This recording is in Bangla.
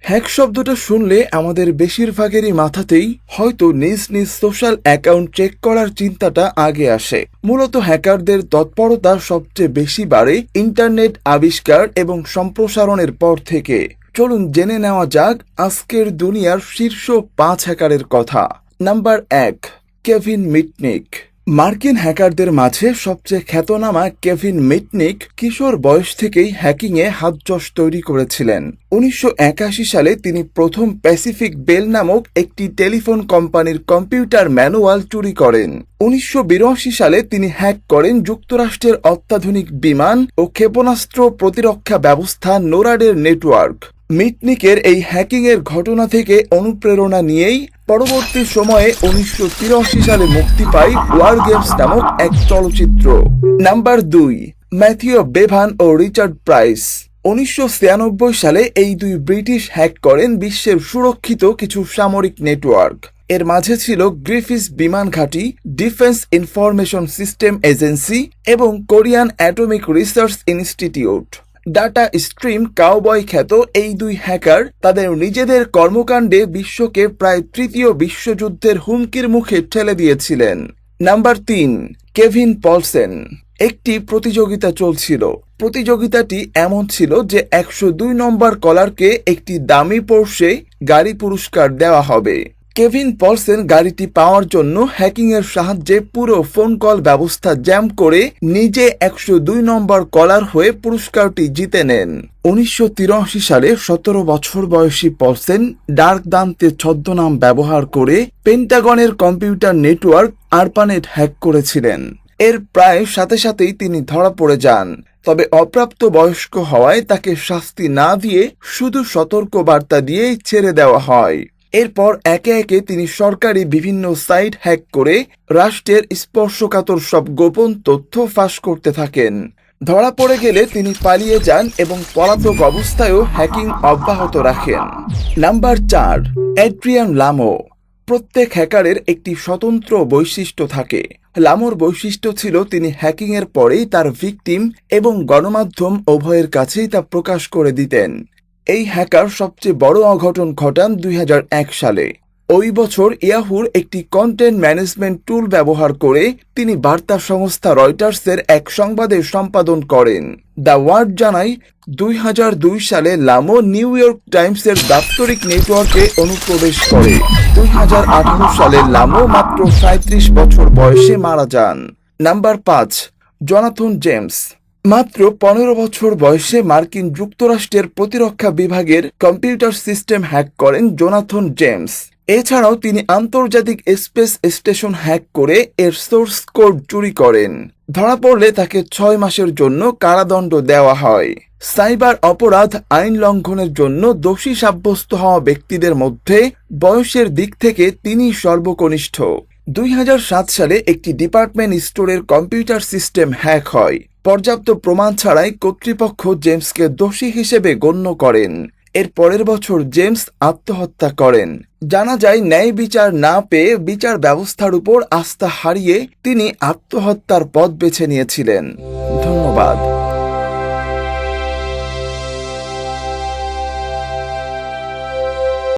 হ্যাক শব্দটা শুনলে আমাদের বেশিরভাগেরই মাথাতেই হয়তো নিজ নিজ সোশ্যাল অ্যাকাউন্ট চেক করার চিন্তাটা আগে আসে। মূলত হ্যাকারদের তৎপরতা সবচেয়ে বেশি বাড়ে ইন্টারনেট আবিষ্কার এবং সম্প্রসারণের পর থেকে। চলুন জেনে নেওয়া যাক আজকের দুনিয়ার শীর্ষ পাঁচ হ্যাকারের কথা। নাম্বার এক। Kevin Mitnick. মার্কিন হ্যাকারদের মাঝে সবচেয়ে খ্যাতনামা কেভিন মিটনিক কিশোর বয়স থেকেই হ্যাকিংয়ে হাতযশ তৈরি করেছিলেন। উনিশশো একাশি সালে তিনি প্রথম প্যাসিফিক বেল নামক একটি টেলিফোন কোম্পানির কম্পিউটার ম্যানুয়াল চুরি করেন। উনিশশো বিরাশি সালে তিনি হ্যাক করেন যুক্তরাষ্ট্রের অত্যাধুনিক বিমান ও ক্ষেপণাস্ত্র প্রতিরক্ষা ব্যবস্থা নোরাডের নেটওয়ার্ক। মিটনিকের এই হ্যাকিংয়ের ঘটনা থেকে অনুপ্রেরণা নিয়েই পরবর্তী সময়ে উনিশশো তিরাশি সালে মুক্তি পায় ওয়ার গেমস নামক এক চলচ্চিত্র। নাম্বার দুই ম্যাথিও বেভান ও রিচার্ড প্রাইস। উনিশশো ছিয়ানব্বই সালে এই দুই ব্রিটিশ হ্যাক করেন বিশ্বের সুরক্ষিত কিছু সামরিক নেটওয়ার্ক। এর মাঝে ছিল গ্রিফিস বিমান ঘাঁটি, ডিফেন্স ইনফরমেশন সিস্টেম এজেন্সি এবং Korean atomic research institute. Data stream cowboy খ্যাত এই দুই হ্যাকার তাদের নিজেদের কর্মকাণ্ডে বিশ্বকে প্রায় তৃতীয় বিশ্বযুদ্ধের হুমকির মুখে ঠেলে দিয়েছিলেন। নাম্বার তিন কেভিন পলসেন একটি প্রতিযোগিতা চলছিল। প্রতিযোগিতাটি এমন ছিল যে একশো দুই নম্বর কলারকে একটি দামি পোর্শে গাড়ি পুরস্কার দেওয়া হবে। কেভিন পলসেন গাড়িটি পাওয়ার জন্য হ্যাকিং এর সাহায্যে পুরো ফোন কল ব্যবস্থা জ্যাম করে নিজে একশো দুই নম্বর কলার হয়ে পুরস্কারটি জিতে নেন। উনিশশো তিরাশি সালে সতেরো বছর বয়সী পলসেন ডার্ক দান্তে ছদ্মনাম ব্যবহার করে পেন্টাগনের কম্পিউটার নেটওয়ার্ক আরপানেট হ্যাক করেছিলেন। এর প্রায় সাথে সাথেই তিনি ধরা পড়ে যান। তবে অপ্রাপ্ত বয়স্ক হওয়ায় তাকে শাস্তি না দিয়ে শুধু সতর্ক বার্তা দিয়েই ছেড়ে দেওয়া হয়। এরপর একে একে তিনি সরকারি বিভিন্ন সাইট হ্যাক করে রাষ্ট্রের স্পর্শকাতর সব গোপন তথ্য ফাঁস করতে থাকেন। ধরা পড়ে গেলে তিনি পালিয়ে যান এবং পলাতক অবস্থায়ও হ্যাকিং অব্যাহত রাখেন। নাম্বার চার, অ্যাড্রিয়ান লামো। প্রত্যেক হ্যাকারের একটি স্বতন্ত্র বৈশিষ্ট্য থাকে। লামোর বৈশিষ্ট্য ছিল তিনি হ্যাকিংয়ের পরেই তার ভিকটিম এবং গণমাধ্যম উভয়ের কাছেই তা প্রকাশ করে দিতেন। এই হ্যাকার সবচেয়ে বড় অঘটন ঘটান দুই হাজার এক সালে। ওই বছর ইয়াহুর একটি কন্টেন্ট ম্যানেজমেন্ট টুল ব্যবহার করে তিনি বার্তা সংস্থা রয়টার্সের এক সংবাদে সম্পাদন করেন। দ্য ওয়ার্ড জানায়, দুই সালে লামো নিউ ইয়র্ক টাইমসের দাপ্তরিক নেটওয়ার্কে অনুপ্রবেশ করে। দুই হাজার আঠারো সালে লামো মাত্র সাঁত্রিশ বছর বয়সে মারা যান। নাম্বার পাঁচ, জনাথন জেমস। মাত্র পনেরো বছর বয়সে মার্কিন যুক্তরাষ্ট্রের প্রতিরক্ষা বিভাগের কম্পিউটার সিস্টেম হ্যাক করেন জোনাথন জেমস। এছাড়াও তিনি আন্তর্জাতিক স্পেস স্টেশন হ্যাক করে এর সোর্স কোড চুরি করেন। ধরা পড়লে তাকে ছয় মাসের জন্য কারাদণ্ড দেওয়া হয়। সাইবার অপরাধ আইন লঙ্ঘনের জন্য দোষী সাব্যস্ত হওয়া ব্যক্তিদের মধ্যে বয়সের দিক থেকে তিনি সর্বকনিষ্ঠ। দুই হাজার সাত সালে একটি ডিপার্টমেন্ট স্টোরের কম্পিউটার সিস্টেম হ্যাক হয়। পর্যাপ্ত প্রমাণ ছাড়াই কর্তৃপক্ষ জেমসকে দোষী হিসেবে গণ্য করেন। এর পরের বছর জেমস আত্মহত্যা করেন। জানা যায়, ন্যায় বিচার না পেয়ে বিচার ব্যবস্থার উপর আস্থা হারিয়ে তিনি আত্মহত্যার পথ বেছে নিয়েছিলেন। ধন্যবাদ।